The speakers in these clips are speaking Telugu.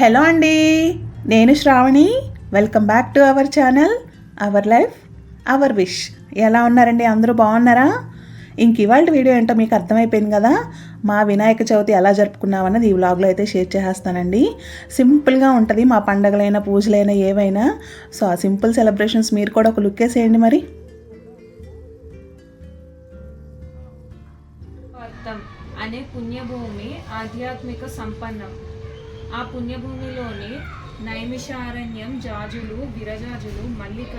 హలో అండి నేను Shravani. Welcome back to our channel our life our wish ఎలా ఉన్నారండి? అందరూ బాగున్నారా? ఇంక ఇవాళ వీడియో ఏంటో మీకు అర్థమైపోయింది కదా? మా వినాయక చవితి ఎలా జరుపుకున్నామన్నది ఈ వ్లాగ్లో అయితే షేర్ చేసేస్తానండి. సింపుల్గా ఉంటుంది మా పండగలైనా పూజలైనా ఏవైనా. సో ఆ సింపుల్ సెలబ్రేషన్స్ మీరు కూడా ఒక లుక్ వేసేయండి మరి. అనే పుణ్యభూమి ఆధ్యాత్మిక సంపన్నం. ఆ పుణ్యభూమిలోని నైమిషారణ్యం జాజులు విరజాజులు మల్లిక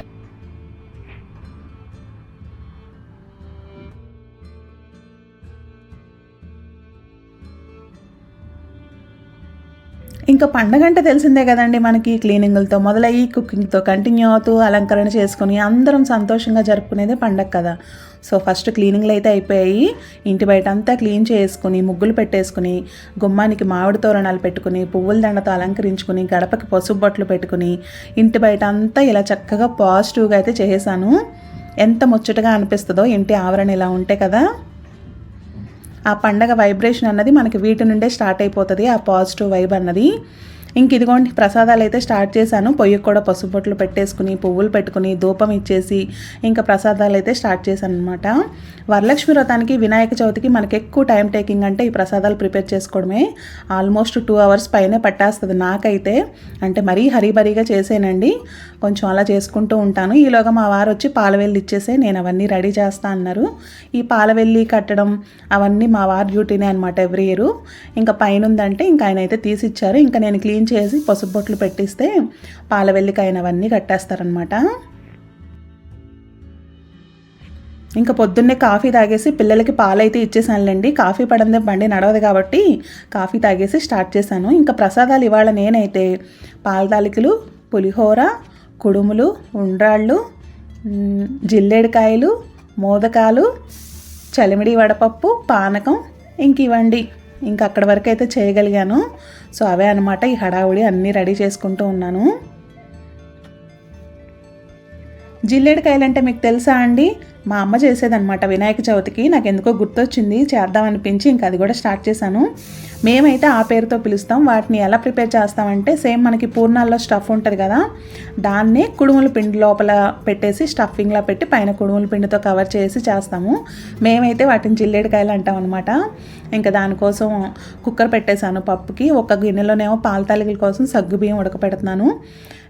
ఇంకా పండగ అంటే తెలిసిందే కదండి మనకి క్లీనింగ్లతో మొదలయ్యి కుకింగ్తో కంటిన్యూ అవుతూ అలంకరణ చేసుకుని అందరం సంతోషంగా జరుపుకునేదే పండగ కదా. సో ఫస్ట్ క్లీనింగ్లు అయితే అయిపోయాయి. ఇంటి బయట అంతా క్లీన్ చేసుకుని ముగ్గులు పెట్టేసుకుని గుమ్మానికి మామిడి తోరణాలు పెట్టుకుని పువ్వుల దండతో అలంకరించుకుని గడపకి పసుపు బొట్లు పెట్టుకుని ఇంటి బయట అంతా ఇలా చక్కగా పాజిటివ్గా అయితే చేసేసాను. ఎంత ముచ్చటగా అనిపిస్తుందో ఇంటి ఆవరణ ఇలా ఉంటే కదా? ఆ పండగ వైబ్రేషన్ అన్నది మనకి వీటి నుండే స్టార్ట్ అయిపోతుంది ఆ పాజిటివ్ వైబ్ అన్నది. ఇంక ఇదిగోండి ప్రసాదాలు అయితే స్టార్ట్ చేశాను. పొయ్యికి కూడా పసుపు బొట్లు పెట్టేసుకుని పువ్వులు పెట్టుకుని ధూపం ఇచ్చేసి ఇంకా ప్రసాదాలు అయితే స్టార్ట్ చేశాను అనమాట వరలక్ష్మి వ్రతానికి వినాయక చవితికి మనకి ఎక్కువ టైం టేకింగ్ అంటే ఈ ప్రసాదాలు ప్రిపేర్ చేసుకోవడమే. ఆల్మోస్ట్ టూ అవర్స్ పైనే పట్టేస్తుంది నాకైతే. అంటే మరీ హరీబరీగా చేసేనండి. కొంచెం అలా చేసుకుంటూ ఉంటాను. ఈలోగా మా వారు వచ్చి పాలవెల్లి ఇచ్చేసే నేను అవన్నీ రెడీ చేస్తా అన్నారు. ఈ పాలవెల్లి కట్టడం అవన్నీ మా వారు డ్యూటీనే అనమాట ఎవ్రీ ఇయర్. ఇంకా పైన ఉందంటే ఇంకా ఆయన అయితే తీసిచ్చారు. ఇంకా నేను క్లీన్ చేసి పసుపు బొట్లు పెట్టిస్తే పాలవెల్లికి వెల్లికాయనవన్నీ అవన్నీ కట్టేస్తారనమాట ఇంకా పొద్దున్నే కాఫీ తాగేసి పిల్లలకి పాలైతే ఇచ్చేసానులేండి. కాఫీ పడందే బండి నడవదు కాబట్టి కాఫీ తాగేసి స్టార్ట్ చేశాను. ఇంకా ప్రసాదాలు ఇవాళ నేనైతే పాలతాలికలు పులిహోర కుడుములు ఉండ్రాళ్ళు జిల్లేడుకాయలు జిల్లేడికాయలు మోదకాలు చలిమిడి వడపప్పు పానకం ఇంక ఇవ్వండి ఇంకా అక్కడ వరకు అయితే చేయగలిగాను. సో అవే అనమాట ఈ హడావుడి అన్నీ రెడీ చేసుకుంటూ ఉన్నాను. జిల్లేడికాయలు అంటే మీకు తెలుసా అండి? మా అమ్మ చేసేదనమాట వినాయక చవితికి. నాకు ఎందుకో గుర్తొచ్చింది చేద్దామనిపించి ఇంకా అది కూడా స్టార్ట్ చేశాను. మేమైతే ఆ పేరుతో పిలుస్తాం. వాటిని ఎలా ప్రిపేర్ చేస్తామంటే సేమ్ మనకి పూర్ణాల్లో స్టఫ్ ఉంటుంది కదా దాన్నే కుడుముల పిండి లోపల పెట్టేసి స్టఫింగ్లా పెట్టి పైన కుడుముల పిండితో కవర్ చేసి చేస్తాము. మేమైతే వాటిని జిల్లేడికాయలు అంటాం అనమాట ఇంకా దానికోసం కుక్కర్ పెట్టేశాను పప్పుకి. ఒక గిన్నెలోనేమో పాల తాలికల కోసం సగ్గు బియ్యం ఉడకపెడుతున్నాను.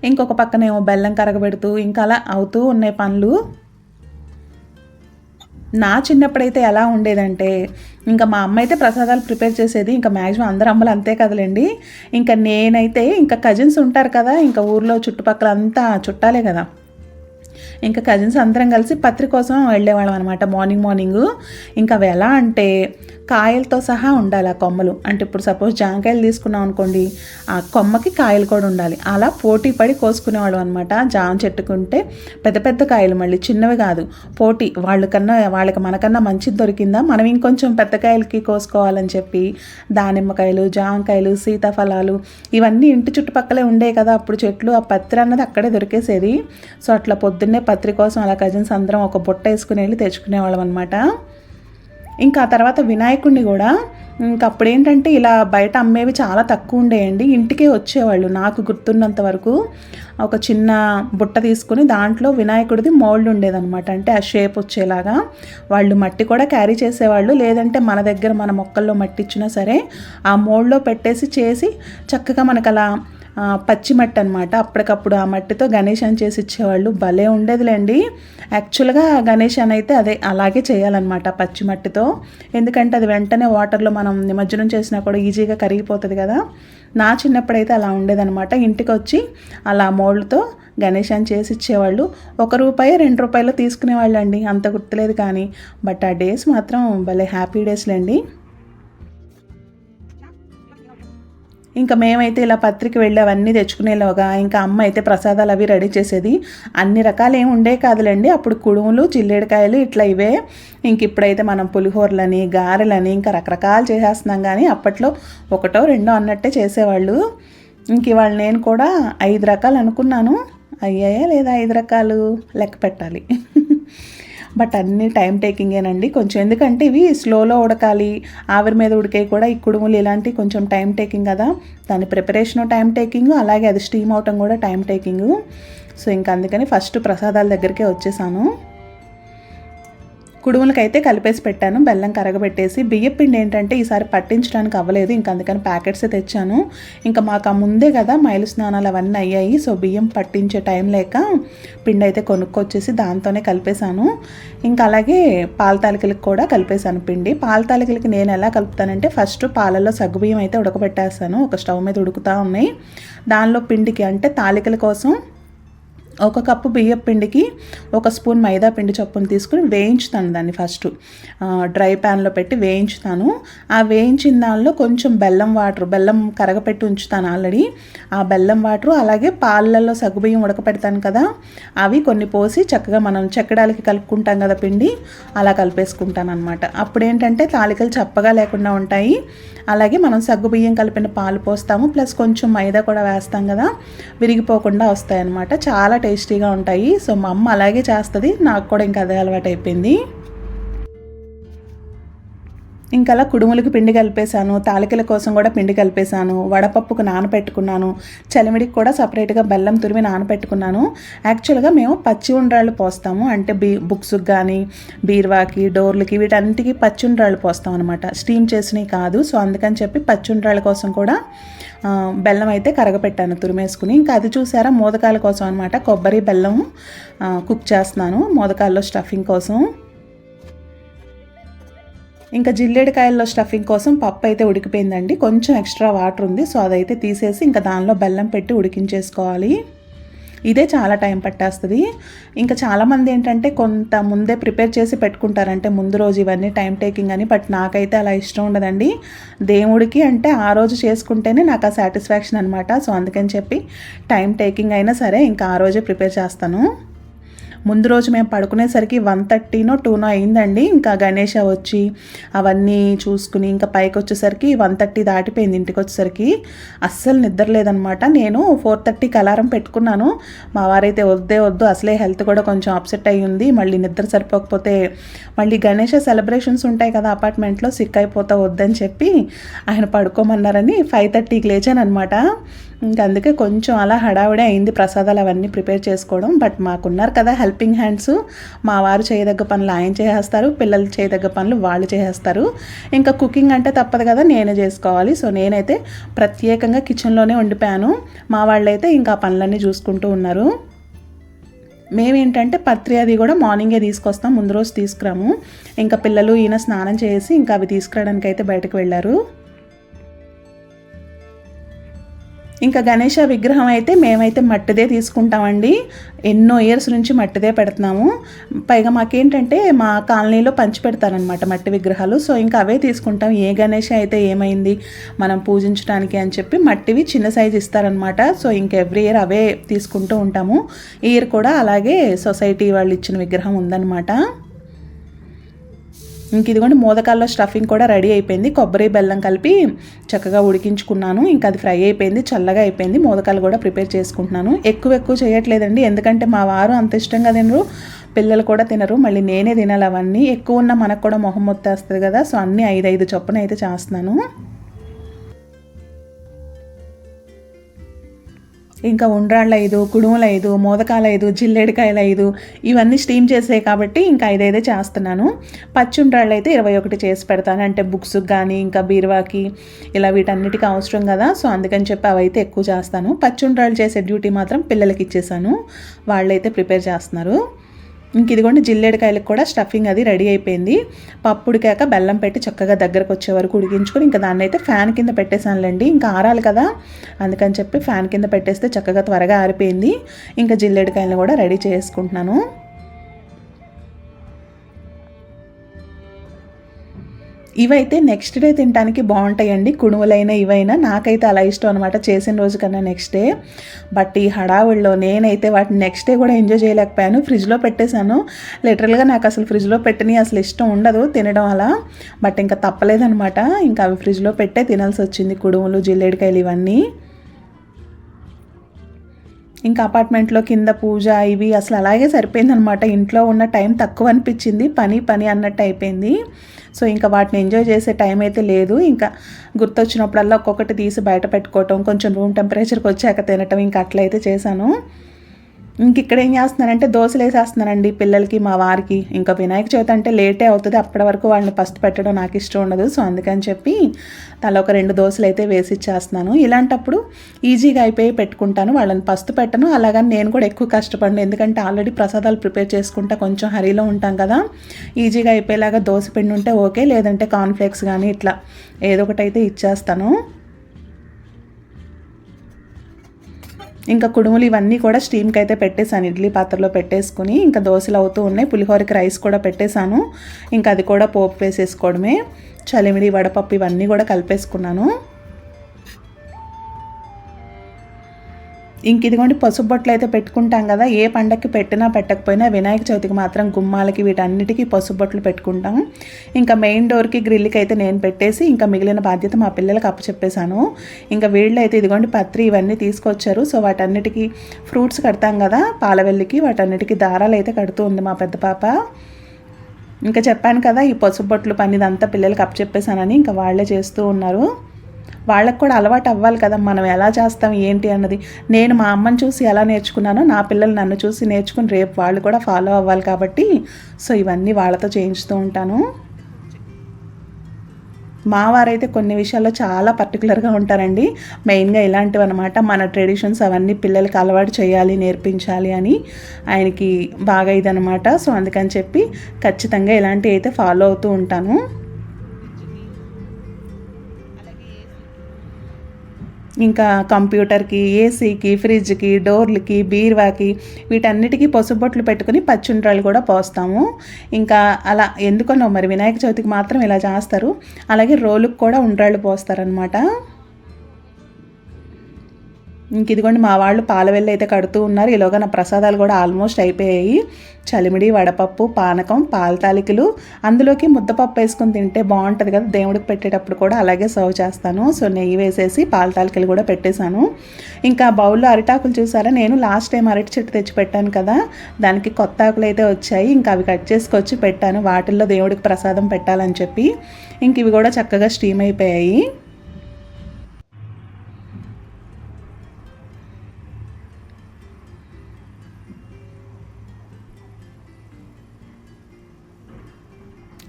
ఇంకొక పక్కనేమో బెల్లం కరగబెడుతూ ఇంకా అలా అవుతూ ఉన్నాయి పనులు నా చిన్నప్పుడైతే ఎలా ఉండేదంటే ఇంకా మా అమ్మ అయితే ప్రసాదాలు ప్రిపేర్ చేసేది ఇంకా మ్యాక్సిమం అందరు అమ్మలు అంతే కదలండి. ఇంకా నేనైతే ఇంకా కజిన్స్ ఉంటారు కదా ఇంకా ఊర్లో చుట్టుపక్కల అంతా చుట్టాలే కదా. ఇంకా కజిన్స్ అందరం కలిసి పత్రి కోసం వెళ్ళేవాళ్ళం అనమాట మార్నింగ్ మార్నింగ్ ఇంకా అవి ఎలా అంటే కాయలతో సహా ఉండాలి ఆ కొమ్మలు. అంటే ఇప్పుడు సపోజ్ జాంకాయలు తీసుకున్నాం అనుకోండి ఆ కొమ్మకి కాయలు కూడా ఉండాలి. అలా పోటీ పడి కోసుకునేవాళ్ళం అనమాట జామ చెట్టుకుంటే పెద్ద పెద్ద కాయలు మళ్ళీ చిన్నవి కాదు. పోటీ వాళ్ళకన్నా వాళ్ళకి మనకన్నా మంచిది దొరికిందా? మనం ఇంకొంచెం పెద్ద కాయలకి కోసుకోవాలని చెప్పి దానిమ్మకాయలు జామకాయలు సీతాఫలాలు ఇవన్నీ ఇంటి చుట్టుపక్కలే ఉండే కదా. అప్పుడు చెట్లు ఆ పత్రి అన్నది అక్కడే దొరికేసేది. సో అట్లా పొద్దున్నే పత్రి కోసం అలా కజిన్స్ అందరం ఒక బుట్ట వేసుకుని వెళ్ళి తెచ్చుకునేవాళ్ళం అనమాట ఇంకా ఆ తర్వాత వినాయకుడిని కూడా ఇంకా అప్పుడు ఏంటంటే ఇలా బయట అమ్మేవి చాలా తక్కువ ఉండేయండి. ఇంటికే వచ్చేవాళ్ళు నాకు గుర్తున్నంత వరకు. ఒక చిన్న బుట్ట తీసుకుని దాంట్లో వినాయకుడిది మోల్డ్ ఉండేదన్నమాట. అంటే ఆ షేప్ వచ్చేలాగా. వాళ్ళు మట్టి కూడా క్యారీ చేసేవాళ్ళు. లేదంటే మన దగ్గర మన మొక్కల్లో మట్టి ఇచ్చినా సరే ఆ మోల్డ్లో పెట్టేసి చేసి చక్కగా మనకు అలా పచ్చి మట్టి అనమాట అప్పటికప్పుడు ఆ మట్టితో గణేష్ చేసి ఇచ్చేవాళ్ళు భలే ఉండేదిలేండి. యాక్చువల్గా గణేష్ అని అయితే అదే అలాగే చేయాలన్నమాట పచ్చి మట్టితో. ఎందుకంటే అది వెంటనే వాటర్లో మనం నిమజ్జనం చేసినా కూడా ఈజీగా కరిగిపోతుంది కదా. నా చిన్నప్పుడైతే అలా ఉండేదన్నమాట. ఇంటికి వచ్చి అలా మోల్డ్తో గణేష్ అని చేసి ఇచ్చేవాళ్ళు. ఒక రూపాయి రెండు రూపాయలు తీసుకునేవాళ్ళు అండి అంత గుర్తులేదు కానీ. బట్ ఆ డేస్ మాత్రం భలే హ్యాపీ డేస్లేండి. ఇంకా మేమైతే ఇలా పత్రిక వెళ్ళి అవన్నీ తెచ్చుకునేలోగా ఇంకా అమ్మ అయితే ప్రసాదాలు అవి రెడీ చేసేది. అన్ని రకాలు ఏమి ఉండే కాదులేండి. అప్పుడు కుడుములు జిల్లేడికాయలు ఇట్లా ఇవే. ఇంక ఇప్పుడైతే మనం పులిహోరలని గారెలని ఇంకా రకరకాలు చేసేస్తున్నాం కానీ అప్పట్లో ఒకటో రెండో అన్నట్టే చేసేవాళ్ళు. ఇంక ఇవాళ నేను కూడా ఐదు రకాలు అనుకున్నాను. అయ్యాయా లేదా ఐదు రకాలు? లెక్క పెట్టాలి. బట్ అన్నీ టైం టేకింగేనండి. కొంచెం ఎందుకంటే ఇవి స్లోలో ఉడకాలి ఆవిరి మీద ఉడికే కూడా ఈ కుడుములు ఇలాంటివి కొంచెం టైం టేకింగ్ కదా. దాని ప్రిపరేషన్ టైం టేకింగ్ అలాగే అది స్టీమ్ అవటం కూడా టైం టేకింగ్. సో ఇంకా అందుకని ఫస్ట్ ప్రసాదాల దగ్గరికే వచ్చేసాను. కుడుములకైతే కలిపేసి పెట్టాను బెల్లం కరగబెట్టేసి. బియ్యం పిండి ఏంటంటే ఈసారి పట్టించడానికి అవ్వలేదు ఇంకా అందుకని ప్యాకెట్స్ తెచ్చాను. ఇంకా మాకు ఆ ముందే కదా మైలు స్నానాలు అవన్నీ అయ్యాయి సో బియ్యం పట్టించే టైం లేక పిండి అయితే కొనుక్కొచ్చేసి దాంతోనే కలిపేశాను. ఇంకా అలాగే పాల తాలికలకు కూడా కలిపేశాను పిండి. పాల తాలికలకి నేను ఎలా కలుపుతానంటే ఫస్ట్ పాలల్లో సగ్గుబియ్యం అయితే ఉడకబెట్టేస్తాను ఒక స్టవ్ మీద ఉడుకుతా ఉన్నాయి. దానిలో పిండికి అంటే తాలికల కోసం ఒక కప్పు బియ్యం పిండికి ఒక స్పూన్ మైదా పిండి చొప్పున తీసుకుని వేయించుతాను దాన్ని ఫస్ట్ డ్రై ప్యాన్లో పెట్టి వేయించుతాను. ఆ వేయించిన దానిలో కొంచెం బెల్లం వాటర్ బెల్లం కరగపెట్టి ఉంచుతాను ఆల్రెడీ. ఆ బెల్లం వాటర్ అలాగే పాలల్లో సగ్గుబియ్యం ఉడకపెడతాను కదా అవి కొన్ని పోసి చక్కగా మనం చెక్కడానికి కలుపుకుంటాం కదా పిండి అలా కలిపేసుకుంటాను అనమాట అప్పుడు ఏంటంటే తాలికలు చప్పగా లేకుండా ఉంటాయి. అలాగే మనం సగ్గుబియ్యం కలిపిన పాలు పోస్తాము. ప్లస్ కొంచెం మైదా కూడా వేస్తాం కదా విరిగిపోకుండా వస్తాయి అన్నమాట చాలా టేస్టీగా ఉంటాయి. సో మా అమ్మ అలాగే చేస్తుంది. నాకు కూడా ఇంకా అదే అలవాటు అయిపోయింది ఇంకా అలా కుడుములకు పిండి కలిపేశాను తాలికల కోసం కూడా పిండి కలిపేశాను వడపప్పుకు నానపెట్టుకున్నాను చలిమిడికి కూడా సపరేట్గా బెల్లం తురిమి నానపెట్టుకున్నాను యాక్చువల్గా మేము పచ్చి ఉండ్రాళ్ళు పోస్తాము. అంటే బీ బుక్స్కి కానీ బీర్వాకి డోర్లకి వీటన్నిటికీ పచ్చి ఉండ్రాళ్ళు పోస్తాం అనమాట స్టీమ్ చేసినవి కాదు. సో అందుకని చెప్పి పచ్చి ఉండ్రాళ్ళ కోసం కూడా బెల్లం అయితే కరగపెట్టాను తురిమేసుకుని. ఇంకా అది చూసారా మోదకాల కోసం అనమాట కొబ్బరి బెల్లం కుక్ చేస్తున్నాను మోదకాల్లో స్టఫింగ్ కోసం. ఇంకా జిల్లేడికాయల్లో స్టఫింగ్ కోసం పప్పు అయితే ఉడికిపోయిందండి. కొంచెం ఎక్స్ట్రా వాటర్ ఉంది సో అదైతే తీసేసి ఇంకా దానిలో బెల్లం పెట్టి ఉడికించేసుకోవాలి. ఇదే చాలా టైం పట్టేస్తుంది. ఇంకా చాలామంది ఏంటంటే కొంత ముందే ప్రిపేర్ చేసి పెట్టుకుంటారంటే ముందు రోజు ఇవన్నీ టైం టేకింగ్ అని బట్ నాకైతే అలా ఇష్టం ఉండదండి. దేవుడికి అంటే ఆ రోజు చేసుకుంటేనే నాకు ఆ సాటిస్ఫాక్షన్ అనమాట సో అందుకని చెప్పి టైం టేకింగ్ అయినా సరే ఇంకా ఆ రోజే ప్రిపేర్ చేస్తాను. ముందు రోజు మేము పడుకునేసరికి వన్ థర్టీనో టూనో అయిందండి. ఇంకా గణేష వచ్చి అవన్నీ చూసుకుని ఇంకా పైకి వచ్చేసరికి వన్ థర్టీ దాటిపోయింది ఇంటికి వచ్చేసరికి. అస్సలు నిద్ర లేదనమాట. నేను ఫోర్ థర్టీకి అలారం పెట్టుకున్నాను. మా వారైతే వద్దే వద్దు అసలే హెల్త్ కూడా కొంచెం అప్సెట్ అయ్యి ఉంది. మళ్ళీ నిద్ర సరిపోకపోతే మళ్ళీ గణేష సెలబ్రేషన్స్ ఉంటాయి కదా అపార్ట్మెంట్లో సిక్ అయిపోతా వద్దని చెప్పి ఆయన పడుకోమన్నారని ఫైవ్ థర్టీకి లేచాను అనమాట ఇంకా అందుకే కొంచెం అలా హడావిడి అయింది ప్రసాదాలు అవన్నీ ప్రిపేర్ చేసుకోవడం. బట్ మాకున్నారు కదా హెల్పింగ్ హ్యాండ్స్. మా వారు చేయదగ్గ పనులు ఆయన చేసేస్తారు పిల్లలు చేయదగ్గ పనులు వాళ్ళు చేసేస్తారు. ఇంకా కుకింగ్ అంటే తప్పదు కదా నేనే చేసుకోవాలి. సో నేనైతే ప్రత్యేకంగా కిచెన్లోనే ఉండిపోయాను. మా వాళ్ళైతే ఇంకా ఆ పనులన్నీ చూసుకుంటూ ఉన్నారు. మేమేంటంటే పత్రి అది కూడా మార్నింగే తీసుకొస్తాం ముందు రోజు తీసుకురాము. ఇంకా పిల్లలు ఈయన స్నానం చేసి ఇంకా అవి తీసుకురావడానికి అయితే బయటకు వెళ్ళారు. ఇంకా గణేష విగ్రహం అయితే మేమైతే మట్టిదే తీసుకుంటామండి. ఎన్నో ఇయర్స్ నుంచి మట్టిదే పెడుతున్నాము. పైగా మాకేంటంటే మా కాలనీలో పంచి పెడతారనమాట మట్టి విగ్రహాలు. సో ఇంకా అవే తీసుకుంటాం. ఏ గణేష అయితే ఏమైంది మనం పూజించడానికి అని చెప్పి మట్టివి చిన్న సైజు ఇస్తారనమాట సో ఇంక ఎవ్రీ ఇయర్ అవే తీసుకుంటూ ఉంటాము. ఇయర్ కూడా అలాగే సొసైటీ వాళ్ళు ఇచ్చిన విగ్రహం ఉందన్నమాట. ఇంక ఇదిగోండి మోదకాల్లో స్టఫింగ్ కూడా రెడీ అయిపోయింది. కొబ్బరి బెల్లం కలిపి చక్కగా ఉడికించుకున్నాను. ఇంకా అది ఫ్రై అయిపోయింది చల్లగా అయిపోయింది. మోదకాలు కూడా ప్రిపేర్ చేసుకుంటున్నాను. ఎక్కువ ఎక్కువ చేయట్లేదండి. ఎందుకంటే మా వారు అంత ఇష్టంగా తినరు పిల్లలు కూడా తినరు. మళ్ళీ నేనే తినాలి అవన్నీ. ఎక్కువ ఉన్న మనకు కూడా మొహం మొత్తేస్తుంది కదా. సో అన్నీ ఐదు ఐదు చొప్పున అయితే చేస్తున్నాను. ఇంకా ఉండ్రాళ్ళు ఐదు కుడుములు ఐదు మోదకాలు ఐదు జిల్లేడికాయలు ఐదు ఇవన్నీ స్టీమ్ చేసే కాబట్టి ఇంకా ఐదైదే చేస్తున్నాను. పచ్చి ఉండ్రాళ్ళు అయితే ఇరవై ఒకటి చేసి పెడతాను. అంటే బుక్స్కి కానీ ఇంకా బీరువాకి ఇలా వీటన్నిటికీ అవసరం కదా. సో అందుకని చెప్పి అవైతే ఎక్కువ చేస్తాను. పచ్చి ఉండ్రాళ్ళు చేసే డ్యూటీ మాత్రం పిల్లలకి ఇచ్చేసాను. వాళ్ళైతే ప్రిపేర్ చేస్తున్నారు. ఇంక ఇదిగోండి జిల్లేడికాయలకు కూడా స్టఫింగ్ అది రెడీ అయిపోయింది. పప్పు ఉడికాక బెల్లం పెట్టి చక్కగా దగ్గరకు వచ్చే వరకు ఉడికించుకొని ఇంకా దాన్ని అయితే ఫ్యాన్ కింద పెట్టేశానులేండి. ఇంకా ఆరాలి కదా. అందుకని చెప్పి ఫ్యాన్ కింద పెట్టేస్తే చక్కగా త్వరగా ఆరిపోయింది. ఇంకా జిల్లేడికాయలను కూడా రెడీ చేసుకుంటున్నాను. ఇవైతే నెక్స్ట్ డే తినడానికి బాగుంటాయండి. కుణువులైన ఇవైనా నాకైతే అలా ఇష్టం అనమాట చేసిన రోజు కన్నా నెక్స్ట్ డే బట్ ఈ హడావుడిలో నేనైతే వాటిని నెక్స్ట్ డే కూడా ఎంజాయ్ చేయలేకపోయాను. ఫ్రిడ్జ్లో పెట్టేశాను. లిటరల్గా నాకు అసలు ఫ్రిడ్జ్లో పెట్టని అసలు ఇష్టం ఉండదు తినడం అలా. బట్ ఇంకా తప్పలేదనమాట ఇంకా అవి ఫ్రిడ్జ్లో పెట్టే తినాల్సి వచ్చింది. కుడుములు జిల్లేడికాయలు ఇవన్నీ. ఇంకా అపార్ట్మెంట్లో కింద పూజ ఇవి అసలు అలాగే సరిపోయిందనమాట ఇంట్లో ఉన్న టైం తక్కువ అనిపించింది. పని పని అన్నట్టు అయిపోయింది. సో ఇంకా వాటిని ఎంజాయ్ చేసే టైం అయితే లేదు. ఇంకా గుర్తొచ్చినప్పుడల్లా ఒక్కొక్కటి తీసి బయట పెట్టుకోవటం కొంచెం రూమ్ టెంపరేచర్కి వచ్చాక తినటం ఇంకా అట్లయితే చేశాను. ఇంక ఇక్కడ ఏం చేస్తున్నానంటే దోశలు వేసేస్తున్నానండి పిల్లలకి మా వారికి. ఇంకా వినాయక చవితి అంటే లేటే అవుతుంది. అప్పటి వరకు వాళ్ళని ఫస్ట్ పెట్టడం నాకు ఇష్టం ఉండదు. సో అందుకని చెప్పి తల ఒక రెండు దోశలు అయితే వేసి ఇచ్చేస్తున్నాను. ఇలాంటప్పుడు ఈజీగా అయిపోయి పెట్టుకుంటాను. వాళ్ళని ఫస్ట్ పెట్టను. అలాగని నేను కూడా ఎక్కువ కష్టపడను. ఎందుకంటే ఆల్రెడీ ప్రసాదాలు ప్రిపేర్ చేసుకుంటా కొంచెం హరీలో ఉంటాం కదా. ఈజీగా అయిపోయేలాగా దోశ పిండి ఉంటే ఓకే. లేదంటే కార్న్ఫ్లేక్స్ కానీ ఇట్లా ఏదో ఒకటి అయితే ఇచ్చేస్తాను. ఇంకా కుడుములు ఇవన్నీ కూడా స్టీమ్కి అయితే పెట్టేశాను. ఇడ్లీ పాత్రలో పెట్టేసుకుని ఇంకా దోశలు అవుతూ ఉన్నాయి. పులిహోరకి రైస్ కూడా పెట్టేశాను. ఇంకా అది కూడా పోపు వేసేసుకోవడమే. చలిమిడి వడపప్పు ఇవన్నీ కూడా కలిపేసుకున్నాను. ఇంక ఇదిగోండి పసుపు బొట్లు అయితే పెట్టుకుంటాం కదా ఏ పండక్కి పెట్టినా పెట్టకపోయినా వినాయక చవితికి మాత్రం గుమ్మాలకి వీటన్నిటికీ పసుపు బొట్లు పెట్టుకుంటాం. ఇంకా మెయిన్ డోర్కి గ్రిల్కి అయితే నేను పెట్టేసి ఇంకా మిగిలిన బాధ్యత మా పిల్లలకు అప్పచెప్పేశాను. ఇంకా వీళ్ళు అయితే ఇదిగోండి పత్రి ఇవన్నీ తీసుకొచ్చారు. సో వాటన్నిటికీ ఫ్రూట్స్ కడతాం కదా పాలవెల్లికి వాటన్నిటికీ దారాలు అయితే కడుతూ ఉంది మా పెద్ద పాప. ఇంకా చెప్పాను కదా ఈ పసుపు బొట్లు పనిదంతా పిల్లలకు అప్పచెప్పేశానని ఇంకా వాళ్ళే చేస్తూ ఉన్నారు. వాళ్ళకు కూడా అలవాటు అవ్వాలి కదా మనం ఎలా చేస్తాం ఏంటి అన్నది. నేను మా అమ్మని చూసి ఎలా నేర్చుకున్నానో నా పిల్లలు నన్ను చూసి నేర్చుకుని రేపు వాళ్ళు కూడా ఫాలో అవ్వాలి కాబట్టి సో ఇవన్నీ వాళ్ళతో చేయించుతూ ఉంటాను. మా వారైతే కొన్ని విషయాల్లో చాలా పర్టికులర్గా ఉంటారండి. మెయిన్గా ఇలాంటివి అనమాట మన ట్రెడిషన్స్ అవన్నీ పిల్లలకి అలవాటు చేయాలి నేర్పించాలి అని ఆయనకి బాగా ఇదనమాట సో అందుకని చెప్పి ఖచ్చితంగా ఇలాంటివి అయితే ఫాలో అవుతూ ఉంటాను. ఇంకా కంప్యూటర్కి ఏసీకి ఫ్రిడ్జ్కి డోర్లకి బీరువాకి వీటన్నిటికీ పసుబొట్లు పెట్టుకుని పచ్చుండ్రాలు కూడా పోస్తాము. ఇంకా అలా ఎందుకనో మరి వినాయక చవితికి మాత్రం ఇలా చేస్తారు. అలాగే రోలుకు కూడా ఉండ్రాళ్ళు పోస్తారనమాట ఇంక ఇదిగోండి మా వాళ్ళు పాలవెల్లి అయితే కడుతూ ఉన్నారు. ఈలోగా నా ప్రసాదాలు కూడా ఆల్మోస్ట్ అయిపోయాయి. చలిమిడి వడపప్పు పానకం పాలతాలికలు అందులోకి ముద్దపప్పు వేసుకుని తింటే బాగుంటుంది కదా దేవుడికి పెట్టేటప్పుడు కూడా అలాగే సర్వ్ చేస్తాను. సో నెయ్యి వేసేసి పాలతాలికలు కూడా పెట్టేశాను. ఇంకా బౌల్లో అరిటాకులు చూసారా? నేను లాస్ట్ టైం అరటి చెట్టు తెచ్చి పెట్టాను కదా దానికి కొత్త ఆకులు అయితే వచ్చాయి. ఇంకా అవి కట్ చేసుకొచ్చి పెట్టాను. వాటిల్లో దేవుడికి ప్రసాదం పెట్టాలని చెప్పి. ఇంక ఇవి కూడా చక్కగా స్టీమ్ అయిపోయాయి.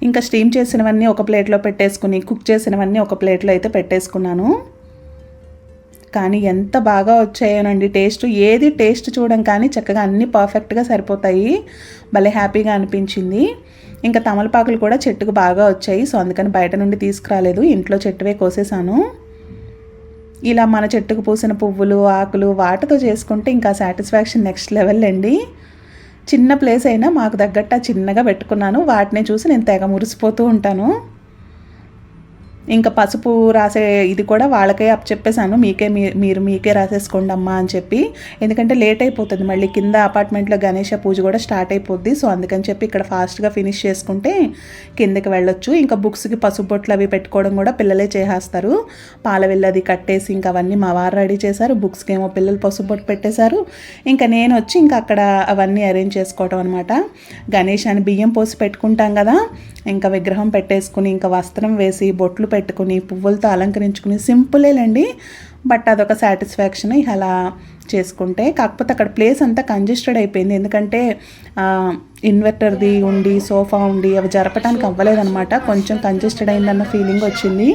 ఇంకా స్టీమ్ చేసినవన్నీ ఒక ప్లేట్లో పెట్టేసుకుని కుక్ చేసినవన్నీ ఒక ప్లేట్లో అయితే పెట్టేసుకున్నాను. కానీ ఎంత బాగా వచ్చాయోనండి టేస్ట్. ఏది టేస్ట్ చూడం కానీ చక్కగా అన్నీ పర్ఫెక్ట్గా సరిపోతాయి. భలే హ్యాపీగా అనిపించింది. ఇంకా తమలపాకులు కూడా చెట్టుకు బాగా వచ్చాయి. సో అందుకని బయట నుండి తీసుకురాలేదు. ఇంట్లో చెట్టువే కోసేసాను. ఇలా మన చెట్టుకు పూసిన పువ్వులు ఆకులు వాటితో చేసుకుంటే ఇంకా సాటిస్ఫాక్షన్ నెక్స్ట్ లెవెల్ అండి. చిన్న ప్లేస్ అయినా మాకు తగ్గట్టు చిన్నగా పెట్టుకున్నాను. వాటిని చూసి నేను తెగ మురిసిపోతూ ఉంటాను. ఇంకా పసుపు రాసే ఇది కూడా వాళ్ళకే అప్ చెప్పేశాను. మీకే మీ- మీరు మీకే రాసేసుకోండి అమ్మా అని చెప్పి. ఎందుకంటే లేట్ అయిపోతుంది. మళ్ళీ కింద అపార్ట్మెంట్లో గణేష పూజ కూడా స్టార్ట్ అయిపోద్ది. సో అందుకని చెప్పి ఇక్కడ ఫాస్ట్గా ఫినిష్ చేసుకుంటే కిందకి వెళ్ళొచ్చు. ఇంకా బుక్స్కి పసుపు బొట్లు అవి పెట్టుకోవడం కూడా పిల్లలే చేసేస్తారు. పాల వెళ్ళది కట్టేసి ఇంకా అవన్నీ మా వారు రెడీ చేశారు. బుక్స్కి ఏమో పిల్లలు పసుపు బొట్టు పెట్టేశారు. ఇంకా నేను వచ్చి ఇంకా అక్కడ అవన్నీ అరేంజ్ చేసుకోవడం అనమాట గణేష్ అని బియ్యం పోసి పెట్టుకుంటాం కదా. ఇంకా విగ్రహం పెట్టేసుకుని ఇంకా వస్త్రం వేసి బొట్లు పెట్టుకుని పువ్వులతో అలంకరించుకుని సింపులేలండి బట్ అదొక సాటిస్ఫాక్షన్ అలా చేసుకుంటే. కాకపోతే అక్కడ ప్లేస్ అంతా కంజెస్టెడ్ అయిపోయింది. ఎందుకంటే ఇన్వర్టర్ది ఉండి సోఫా ఉండి అవి జరపడానికి అవ్వలేదన్నమాట. కొంచెం కంజెస్టెడ్ అయిందన్న ఫీలింగ్ వచ్చింది.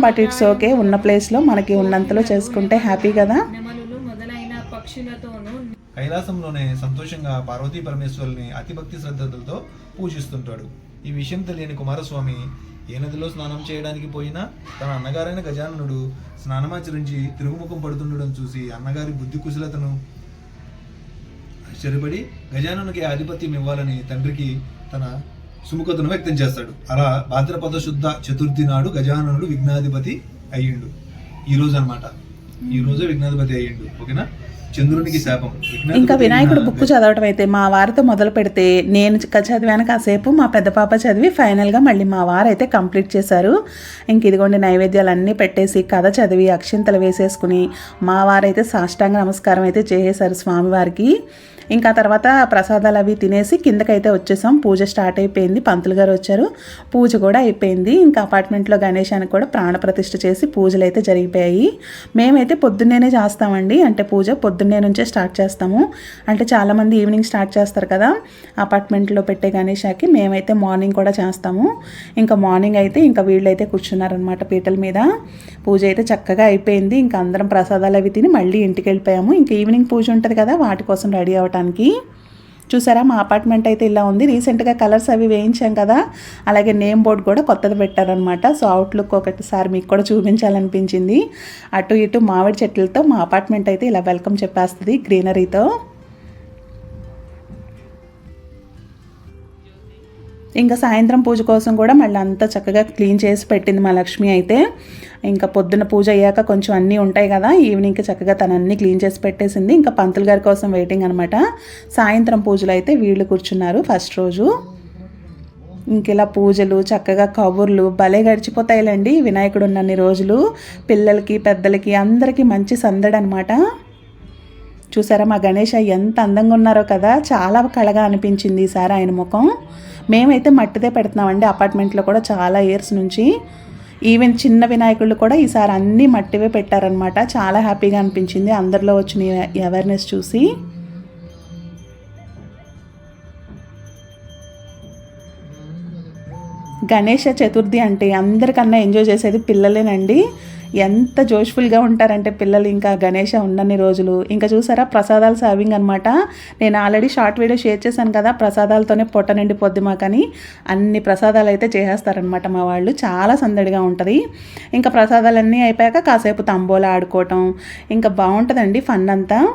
But it's okay. ఉన్న ప్లేస్లో మనకి ఉన్నంతలో చేసుకుంటే హ్యాపీ కదా. కైలాసంలోనే సంతోషంగా పార్వతీ పరమేశ్వరుని అతిభక్తి శ్రద్ధలతో పూజిస్తుంటాడు. ఈ విషయం తెలియని కుమారస్వామి ఏ నదిలో స్నానం చేయడానికి పోయినా తన అన్నగారైన గజాననుడు స్నానమాచరించి తిరుగుముఖం పడుతుండడం చూసి అన్నగారి బుద్ధి కుశలతను ఆశ్చర్యపడి గజాననుకి ఆధిపత్యం ఇవ్వాలని తండ్రికి తన సుముఖతను వ్యక్తం చేస్తాడు. అలా భాద్రపద శుద్ధ చతుర్థి నాడు గజాననుడు విఘ్నాధిపతి అయ్యిండు. ఈ రోజు అనమాట ఈ రోజే విఘ్నాధిపతి అయ్యిండు. ఓకేనా? చంద్రునికి శాపం. ఇంకా వినాయకుడు బుక్ చదవటం అయితే మా వారితో మొదలు పెడితే నేను చదివాను కాసేపు మా పెద్ద పాప చదివి ఫైనల్గా మళ్ళీ మా వారు అయితే కంప్లీట్ చేశారు. ఇంక ఇదిగోండి నైవేద్యాలు అన్నీ పెట్టేసి కథ చదివి అక్షింతలు వేసేసుకుని మా వారైతే సాష్టాంగ నమస్కారం అయితే చేసేశారు స్వామివారికి. ఇంకా తర్వాత ప్రసాదాలు అవి తినేసి కిందకైతే వచ్చేసాం. పూజ స్టార్ట్ అయిపోయింది. పంతులు గారు వచ్చారు. పూజ కూడా అయిపోయింది. ఇంకా అపార్ట్మెంట్లో గణేశానికి కూడా ప్రాణప్రతిష్ఠ చేసి పూజలు అయితే జరిగిపోయాయి. మేమైతే పొద్దున్నేనే చేస్తామండి. అంటే పూజ పొద్దున్నే నుంచే స్టార్ట్ చేస్తాము. అంటే చాలామంది ఈవినింగ్ స్టార్ట్ చేస్తారు కదా. అపార్ట్మెంట్లో పెట్టే గణేశాకి మేమైతే మార్నింగ్ కూడా చేస్తాము. ఇంకా మార్నింగ్ అయితే ఇంకా వీళ్ళైతే కూర్చున్నారనమాట పీటల మీద. పూజ అయితే చక్కగా అయిపోయింది. ఇంకా అందరం ప్రసాదాలు అవి తిని మళ్ళీ ఇంటికి వెళ్ళిపోయాము. ఇంకా ఈవినింగ్ పూజ ఉంటుంది కదా. వాటి కోసం రెడీ రావటానికి చూసారా? మా అపార్ట్మెంట్ అయితే ఇలా ఉంది. రీసెంట్గా కలర్స్ అవి వేయించాం కదా. అలాగే నేమ్ బోర్డ్ కూడా కొత్తది పెట్టారనమాట సో అవుట్లుక్ ఒకటిసారి మీకు కూడా చూపించాలనిపించింది. అటు ఇటు మామిడి చెట్లతో మా అపార్ట్మెంట్ అయితే ఇలా వెల్కమ్ చెప్పేస్తుంది గ్రీనరీతో. ఇంకా సాయంత్రం పూజ కోసం కూడా మళ్ళీ అంతా చక్కగా క్లీన్ చేసి పెట్టింది మా లక్ష్మి అయితే. ఇంకా పొద్దున పూజ అయ్యాక కొంచెం అన్నీ ఉంటాయి కదా ఈవినింగ్కి చక్కగా తను అన్నీ క్లీన్ చేసి పెట్టేసింది. ఇంకా పంతులు గారి కోసం వెయిటింగ్ అనమాట సాయంత్రం పూజలు అయితే వీళ్ళు కూర్చున్నారు ఫస్ట్ రోజు. ఇంక ఇలా పూజలు చక్కగా కబుర్లు భలే గడిచిపోతాయిలండి వినాయకుడు ఉన్నన్ని రోజులు. పిల్లలకి పెద్దలకి అందరికీ మంచి సందడి అనమాట చూసారా మా గణేష్ ఎంత అందంగా ఉన్నారో కదా చాలా కళగా అనిపించింది ఈసారి ఆయన ముఖం. మేమైతే మట్టిదే పెడుతున్నామండి అపార్ట్మెంట్లో కూడా చాలా ఇయర్స్ నుంచి. ఈవెన్ చిన్న వినాయకుళ్ళు కూడా ఈసారి అన్నీ మట్టివే పెట్టారనమాట చాలా హ్యాపీగా అనిపించింది. అందరిలో వచ్చిన అవేర్నెస్ చూసి. గణేష చతుర్థి అంటే అందరికన్నా ఎంజాయ్ చేసేది పిల్లలేనండి. ఎంత జోష్ఫుల్గా ఉంటారంటే పిల్లలు ఇంకా గణేష ఉన్నన్ని రోజులు. ఇంకా చూసారా? ప్రసాదాలు సర్వింగ్ అనమాట నేను ఆల్రెడీ షార్ట్ వీడియో షేర్ చేశాను కదా ప్రసాదాలతోనే పొట్ట నిండిపోద్ది మాకని. అన్ని ప్రసాదాలు అయితే చేసేస్తారనమాట మా వాళ్ళు. చాలా సందడిగా ఉంటుంది. ఇంకా ప్రసాదాలన్నీ అయిపోయాక కాసేపు తంబోలా ఆడుకోవటం. ఇంకా బాగుంటుందండి ఫన్ అంతా.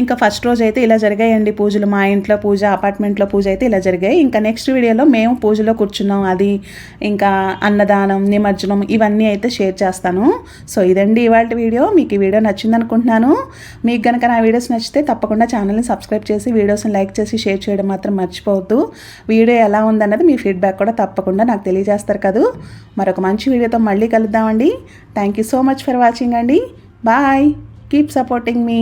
ఇంకా ఫస్ట్ రోజు అయితే ఇలా జరిగాయండి పూజలు. మా ఇంట్లో పూజ అపార్ట్మెంట్లో పూజ అయితే ఇలా జరిగాయి. ఇంకా నెక్స్ట్ వీడియోలో మేము పూజలో కూర్చున్నాం. అది ఇంకా అన్నదానం నిమజ్జనం ఇవన్నీ అయితే షేర్ చేస్తాను. సో ఇదండి ఇవాళ వీడియో. మీకు ఈ వీడియో నచ్చింది అనుకుంటున్నాను. మీకు కనుక నా వీడియోస్ నచ్చితే తప్పకుండా ఛానల్ని సబ్స్క్రైబ్ చేసి వీడియోస్ని లైక్ చేసి షేర్ చేయడం మాత్రం మర్చిపోవద్దు. వీడియో ఎలా ఉందన్నది మీ ఫీడ్బ్యాక్ కూడా తప్పకుండా నాకు తెలియజేస్తారు కదూ. మరొక మంచి వీడియోతో మళ్ళీ కలుద్దామండి. Thank you so much for watching అండి. బాయ్ కీప్ సపోర్టింగ్ మీ